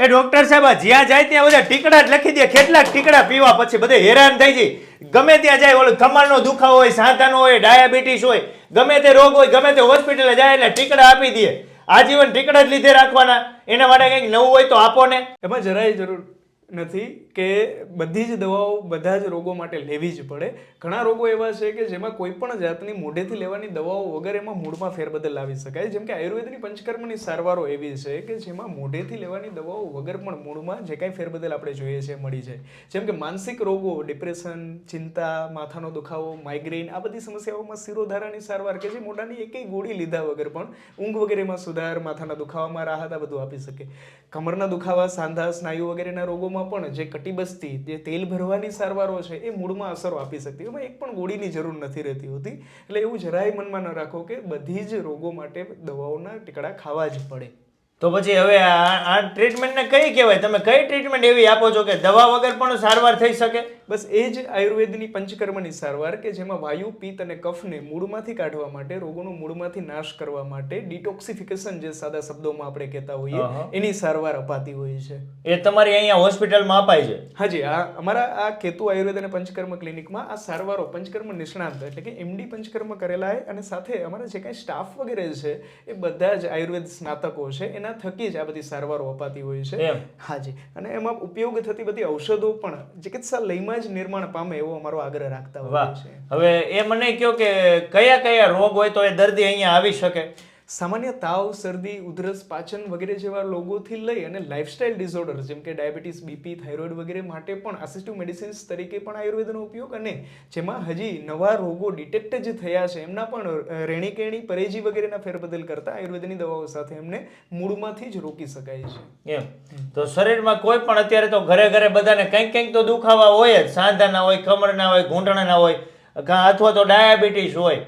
એ doctor સાહેબ જ્યાં જાય ત્યાં બધા ટીકડા જ લખી દે. કેટલાક ટીકડા પીવા પછી બધે હેરાન થઈ જાય ગમે ત્યાં જાય, ઓલો કમરનો દુખાવો હોય, સાંધાનો હોય, ડાયાબિટીસ હોય, ગમે તે રોગ હોય, ગમે તે હોસ્પિટલે જાય એટલે ટીકડા આપી દે. આજીવન ટીકડા જ લીધે રાખવાના. એના માટે કંઈક નવું હોય તો આપો ને. એમાં જરાય જરૂર નથી કે બધી જ દવાઓ બધા જ રોગો માટે લેવી જ પડે. ઘણા રોગો એવા છે કે જેમાં કોઈ પણ જાતની મોઢેથી લેવાની દવાઓ વગર એમાં મૂળમાં ફેરબદલ લાવી શકાય. જેમ કે આયુર્વેદની પંચકર્મની સારવારો એવી છે કે જેમાં મોઢેથી લેવાની દવાઓ વગર પણ મૂળમાં જે કાંઈ ફેરબદલ આપણે જોઈએ છે મળી જાય. જેમ કે માનસિક રોગો, ડિપ્રેશન, ચિંતા, માથાનો દુખાવો, માઇગ્રેન આ બધી સમસ્યાઓમાં શિરોધારાની સારવાર કે જે મોઢાની એકેય ગોળી લીધા વગર પણ ઊંઘ વગેરેમાં સુધાર, માથાના દુખાવામાં રાહત આ બધું આપી શકે. કમરના દુખાવા, સાંધા, સ્નાયુ વગેરેના રોગોમાં પણ જે કટિબસ્તી, જે તેલ ભરવાની સારવારો છે, એ મૂળમાં અસરો આપી શકતી. એમાં એક પણ ગોળીની જરૂર નથી રહેતી હોતી. એટલે એવું જરાય મનમાં ન રાખો કે બધી જ રોગો માટે દવાઓના ટીકડા ખાવા જ પડે. તો પછી હવે આ આ ટ્રીટમેન્ટને કઈ કહેવાય? તમે કઈ ટ્રીટમેન્ટ એવી આપો છો કે દવા વગર પણ સારવાર થઈ શકે? બસ એ જ આયુર્વેદની પંચકર્મની સારવાર કે જેમાં વાયુ પિત્ત અને કફને મૂળમાંથી કાઢવા માટે રોગોનો મૂળમાંથી નાશ કરવા માટે ડિટોક્સિફિકેશન જે સાદા શબ્દોમાં આપણે કહેતા હોઈએ એની સારવાર અપાતી હોય છે. એ તમારી અહીંયા હોસ્પિટલમાં અપાય છે? હાજી આ અમારા આ કેતુ આયુર્વેદ અને પંચકર્મ ક્લિનિકમાં આ સારવારો પંચકર્મ નિષ્ણાંત એટલે કે એમડી પંચકર્મ કરેલા અને સાથે અમારા જે કાંઈ સ્ટાફ વગેરે છે એ બધા જ આયુર્વેદ સ્નાતકો છે એના થકી જ આ બધી સારવારો અપાતી હોય છે. હાજી. અને એમાં ઉપયોગ થતી બધી ઔષધો પણ ચિકિત્સાલયમાં જ નિર્માણ પામે એવો અમારો આગ્રહ રાખતા હોય છે. હવે એ મને કહો કે કયા કયા રોગ હોય તો એ દર્દી અહીંયા આવી શકે? સામાન્ય તાવ, શરદી, ઉધરસ, પાચન વગેરે જેવા રોગોથી લઈ અને લાઇફસ્ટાઇલ ડિસઓર્ડર જેમ કે ડાયાબિટીસ, બીપી, થાઇરોઇડ વગેરે માટે પણ આસિસ્ટિવ મેડિસિન્સ તરીકે પણ આયુર્વેદનો ઉપયોગ અને જેમાં હજી નવા રોગો ડિટેક્ટ જે થયા છે. એમના પણ રેણીકેણી રેણી કેણી પરેજી વગેરેના ફેરબદલ કરતા આયુર્વેદની દવાઓ સાથે એમને મૂળમાંથી જ રોકી શકાય છે. એમ. તો શરીરમાં કોઈ પણ અત્યારે તો ઘરે ઘરે બધાને કંઈક કંઈક તો દુખાવા હોય જ. સાંધાના હોય, કમરના હોય, ઘૂંટણના હોય અથવા તો ડાયાબિટીસ હોય.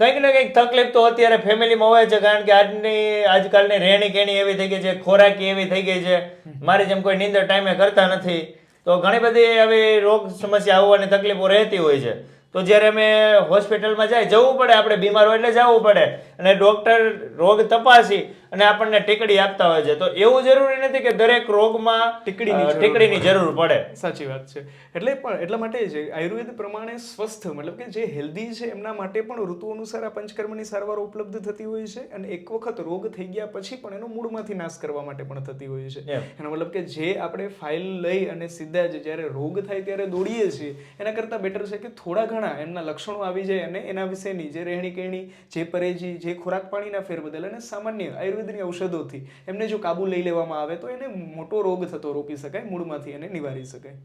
કંઈક ને કંઈક તકલીફ તો અત્યારે ફેમિલીમાં હોય છે, કારણ કે આજની, આજકાલની રહેણી કેણી એવી થઈ ગઈ છે, ખોરાકી એવી થઈ ગઈ છે. મારી જેમ કોઈ નીંદર ટાઈમે કરતા નથી. તો ઘણી બધી આવી રોગ સમસ્યા આવવાની તકલીફો રહેતી હોય છે. તો જ્યારે અમે હોસ્પિટલમાં જાય, જવું પડે આપણે બીમાર હોય એટલે જવું પડે. અને ડૉક્ટર રોગ તપાસી અને આપણને ટીકડી આપતા હોય છે. તો એવું જરૂરી નથી કે દરેક રોગમાં ટીકડીની ટીકડીની જરૂર પડે. સાચી વાત છે. એટલે પણ એટલા માટે જ આયુર્વેદ પ્રમાણે સ્વસ્થ મતલબ કે જે હેલ્ધી છે એમના માટે પણ ઋતુ અનુસાર આ પંચકર્મની સારવાર ઉપલબ્ધ થતી હોય છે અને એક વખત રોગ થઈ ગયા પછી પણ એનો મૂળમાંથી નાશ કરવા માટે પણ થતી હોય છે. એનો મતલબ કે જે આપણે ફાઇલ લઈ અને સીધા જ જ્યારે રોગ થાય ત્યારે દોડીએ છીએ એના કરતાં બેટર છે કે થોડા ઘણા એમના લક્ષણો આવી જાય અને એના વિશેની જે રહેણી કહેણી જે પરેજી જે ખોરાક પાણીના ફેરબદલ અને સામાન્ય આયુર્વેદની ઔષધોથી એમને જો કાબુ લઈ લેવામાં આવે તો એને મોટો રોગ થતો રોકી શકાય મૂળમાંથી એને નિવારી શકાય.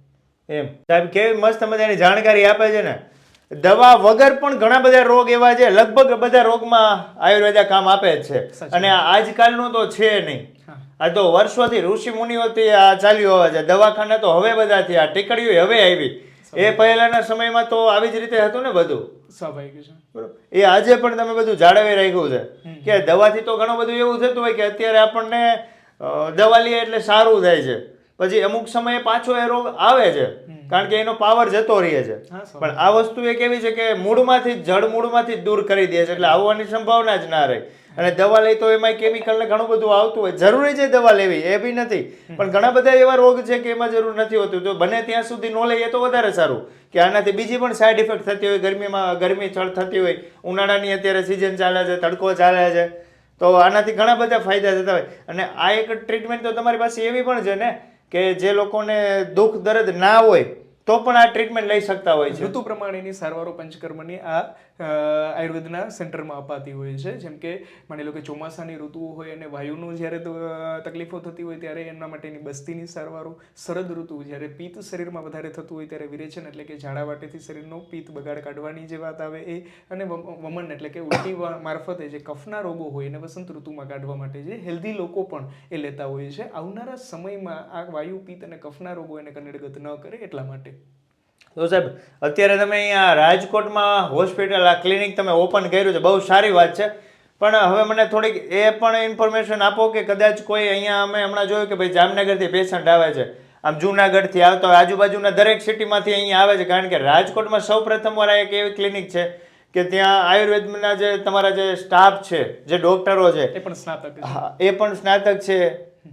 એમ. સાહેબ કેવી મસ્ત મજાની જાણકારી આપે છે ને. દવા વગર પણ ઘણા બધા રોગ એવા છે લગભગ બધા રોગમાં આયુર્વેદ કામ આપે જ છે. અને આ આજકાલનું તો છે નહીં. આ તો વર્ષોથી ઋષિ મુનિઓથી આ ચાલ્યું આવે છે. દવાખાના તો હવે બધા થયા ટીકડીઓ હવે આવી. એ પહેલાના સમયમાં તો આવી જ રીતે હતું ને બધું. સ્વાભાવિક છે. બરોબર. એ આજે પણ તમે બધું જાળવી રાખ્યું છે. કે દવાથી તો ઘણું બધું એવું થતું હોય કે અત્યારે આપણને દવા લઈએ એટલે સારું થાય છે. પછી અમુક સમયે પાછો એ રોગ આવે છે. કારણ કે એનો પાવર જતો રહે છે. પણ આ વસ્તુ એક એવી છે કે મૂળમાંથી જ જડ મૂળમાંથી જ દૂર કરી દે છે. એટલે આવવાની સંભાવના જ ના રહે. અને દવા લઈ તો એમાં કેમિકલ ને ઘણું બધું આવતું હોય. જરૂરી છે દવા લેવી એ બી નથી. પણ ઘણા બધા એવા રોગ છે કે એમાં જરૂર નથી હોતું. તો બને ત્યાં સુધી ન લઈએ તો વધારે સારું. કે આનાથી બીજી પણ સાઈડ ઇફેક્ટ થતી હોય ગરમીમાં ગરમી ચળ થતી હોય ઉનાળાની અત્યારે સિઝન ચાલે છે તડકો ચાલે છે તો આનાથી ઘણા બધા ફાયદા થતા હોય. અને આ એક ટ્રીટમેન્ટ તો તમારી પાસે એવી પણ છે ને કે જે લોકોને દુઃખ, દર્દ ના હોય, તો પણ આ ટ્રીટમેન્ટ લઈ શકતા હોય છે. ઋતુ પ્રમાણેની સારવારો પંચકર્મની આ આયુર્વેદના સેન્ટરમાં અપાતી હોય છે. જેમ કે માની લો કે ચોમાસાની ઋતુઓ હોય અને વાયુનું જ્યારે તકલીફો થતી હોય ત્યારે એમના માટેની બસ્તીની સારવારો શરદ ઋતુ જ્યારે પિત્ત શરીરમાં વધારે થતું હોય ત્યારે વિરેચન એટલે કે ઝાડા વાટેથી શરીરનો પિત્ત બગાડ કાઢવાની જે વાત આવે એ, અને વમ- વમન એટલે કે ઉલટી મારફતે જે કફના રોગો હોય એને વસંત ઋતુમાં કાઢવા માટે જે હેલ્ધી લોકો પણ એ લેતા હોય છે. આવનારા સમયમાં આ વાયુ, પિત્ત અને કફના રોગો એને કનડગત ન કરે એટલા માટે. તો સાહેબ અત્યારે તમે અહીંયા રાજકોટમાં હોસ્પિટલ આ ક્લિનિક તમે ઓપન કર્યું છે બહુ સારી વાત છે. પણ હવે મને થોડીક એ પણ ઇન્ફોર્મેશન આપો કે કદાચ કોઈ અહીંયા અમે હમણાં જોયું કે ભાઈ જામનગરથી પેશન્ટ આવે છે. આમ જુનાગઢથી આવતા હોય આજુબાજુના દરેક સિટીમાંથી અહીંયા આવે છે કારણ કે રાજકોટમાં સૌ પ્રથમવાર આ એક એવી ક્લિનિક છે કે ત્યાં આયુર્વેદના જે તમારા જે સ્ટાફ છે જે ડોક્ટરો છે એ પણ સ્નાતક હા એ પણ સ્નાતક છે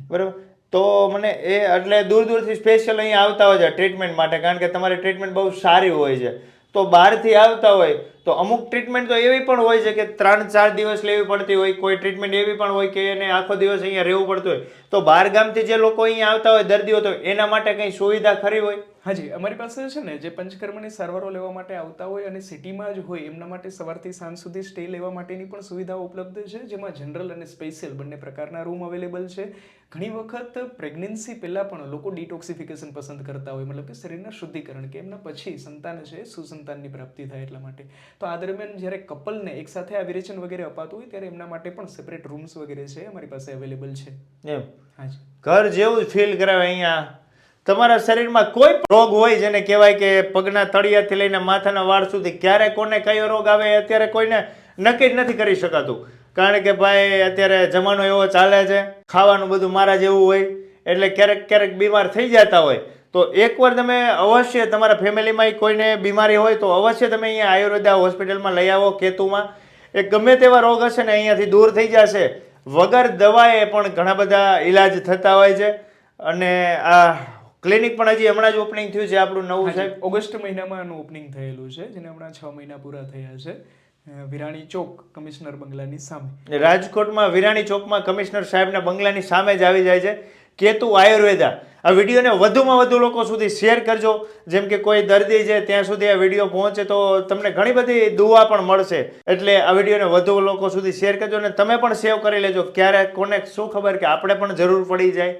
બરાબર? તો મને એ એટલે દૂર દૂરથી સ્પેશિયલ અહીં આવતા હોય છે ટ્રીટમેન્ટ માટે, કારણ કે તમારી ટ્રીટમેન્ટ બહુ સારી હોય છે. તો બહારથી આવતા હોય, તો અમુક ટ્રીટમેન્ટ તો એવી પણ હોય છે કે ત્રણ ચાર દિવસ લેવી પડતી હોય, કોઈ ટ્રીટમેન્ટ એવી પણ હોય કે એને આખો દિવસ અહીંયા રહેવું પડતું હોય. તો બહાર ગામથી જે લોકો અહીંયા આવતા હોય, દર્દીઓ, તો એના માટે કંઈ સુવિધા ખરી હોય? હાજી, અમારી પાસે છે ને, જે પંચકર્મની સારવારો લેવા માટે આવતા હોય અને સિટીમાં જ હોય, એમના માટે સવારથી સાંજ સુધી સ્ટે લેવા માટેની પણ સુવિધાઓ ઉપલબ્ધ છે, જેમાં જનરલ અને સ્પેશિયલ બંને પ્રકારના રૂમ અવેલેબલ છે. ઘણી વખત પ્રેગ્નન્સી પહેલાં પણ લોકો ડિટોક્સિફિકેશન પસંદ કરતા હોય મતલબ કે શરીરના શુદ્ધિકરણ કે એમના પછી સંતાન છે સુસંતાનની પ્રાપ્તિ થાય એટલા માટે. તો આ દરમિયાન જ્યારે કપલને એકસાથે આ વિરેચન વગેરે અપાતું હોય ત્યારે એમના માટે પણ સેપરેટ રૂમ્સ વગેરે છે અમારી પાસે અવેલેબલ છે. એમ. હાજી ઘર જેવું જ ફીલ કરાવે અહીંયા. તમારા શરીરમાં કોઈ રોગ હોય જેને કહેવાય કે પગના તળિયાથી લઈને માથાના વાળ સુધી ક્યારે કોને કયો રોગ આવે અત્યારે કોઈને નક્કી જ નથી કરી શકાતું. કારણ કે ભાઈ અત્યારે જમાનો એવો ચાલે છે ખાવાનું બધું મારા જેવું હોય એટલે ક્યારેક ક્યારેક બીમાર થઈ જતા હોય. તો એકવાર તમે અવશ્ય તમારા ફેમિલીમાં કોઈને બીમારી હોય તો અવશ્ય તમે અહીંયા આયુર્વેદા હોસ્પિટલમાં લઈ આવો કેતુમાં. એ ગમે તેવા રોગ હશે ને અહીંયાથી દૂર થઈ જશે. વગર દવાએ પણ ઘણા બધા ઈલાજ થતા હોય છે. અને આ ક્લિનિક પણ હજી હમણાં જ ઓપનિંગ થયું છે આપણું નવું છે ઓગસ્ટ મહિનામાં આનું ઓપનિંગ થયેલું છે જેને હમણાં છ મહિના પૂરા થયા છે. વિરાણી ચોક કમિશનર બંગલાની સામે. રાજકોટમાં વિરાણી ચોકમાં કમિશનર સાહેબના બંગલાની સામે જ આવી જાય છે. કેતુ આયુર્વેદા. આ વિડીયોને વધુમાં વધુ લોકો સુધી શેર કરજો. જેમ કે કોઈ દર્દી છે, ત્યાં સુધી આ વીડિયો પહોંચે તો તમને ઘણી બધી દુઆ પણ મળશે. એટલે આ વિડીયોને વધુ લોકો સુધી શેર કરજો અને તમે પણ સેવ કરી લેજો. ક્યારે કોને શું ખબર કે આપણે પણ જરૂર પડી જાય.